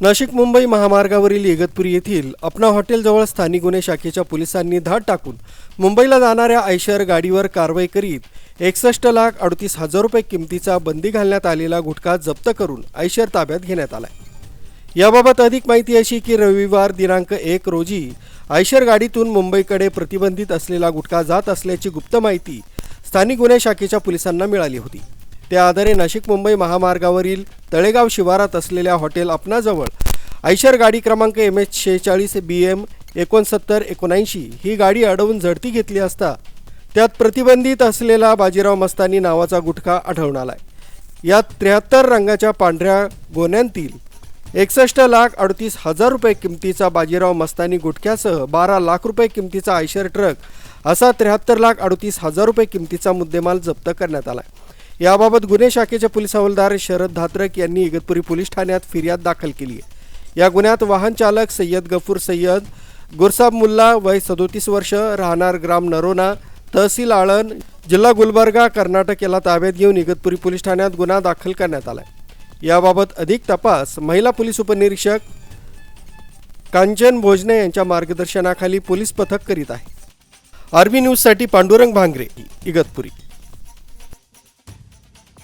नाशिक मुंबई महामार्गावरील इगतपुरी येथील अपना हॉटेलजवळ स्थानिक गुन्हे शाखेच्या पोलिसांनी धाड टाकून मुंबईला जाणाऱ्या आयशर गाडीवर कारवाई करीत एकसष्ट लाख अडतीस हजार रुपये किमतीचा बंदी घालण्यात आलेला गुटखा जप्त करून आयशर ताब्यात घेण्यात आलाय. याबाबत अधिक माहिती अशी की रविवार दिनांक एक रोजी आयशर गाडीतून मुंबईकडे प्रतिबंधित असलेला गुटखा जात असल्याची गुप्त माहिती स्थानिक गुन्हे शाखेच्या पोलिसांना मिळाली होती. त्या आधारे नाशिक मुंबई महामार्गावरील तळेगाव शिवारात असलेल्या हॉटेल अपनाजवळ आयशर गाडी क्रमांक एम एच शेहेचाळीस बी एम एकोणसत्तर एकोणऐंशी ही गाडी अडवून झडती घेतली असता त्यात प्रतिबंधित असलेला बाजीराव मस्तानी नावाचा गुटखा आढळून आलाय. यात त्र्याहत्तर रंगाच्या पांढऱ्या गोण्यांतील एकसष्ट लाख अडतीस हजार रुपये किमतीचा बाजीराव मस्तानी गुटख्यासह बारा लाख रुपये किमतीचा आयशर ट्रक असा त्र्याहत्तर लाख अडतीस हजार रुपये किमतीचा मुद्देमाल जप्त करण्यात आला याबाबत गुन्हे शाखेचे पोलीस हवालदार शरद धात्रक यांनी इगतपुरी पोलीस ठाण्यात फिर्याद दाखल केली आहे. या गुन्ह्यात वाहन चालक सय्यद गफूर सय्यद गुरसाब मुल्ला वय सदोतीस वर्ष राहणार ग्राम नरोना तहसील आळण जिल्हा गुलबर्गा कर्नाटक याला ताब्यात घेऊन इगतपुरी पोलीस ठाण्यात गुन्हा दाखल करण्यात आला याबाबत अधिक तपास महिला पोलीस उपनिरीक्षक कांचन भोजने यांच्या मार्गदर्शनाखाली पोलीस पथक करीत आहे. आर्मी न्यूजसाठी पांडुरंग भांगरे इगतपुरी.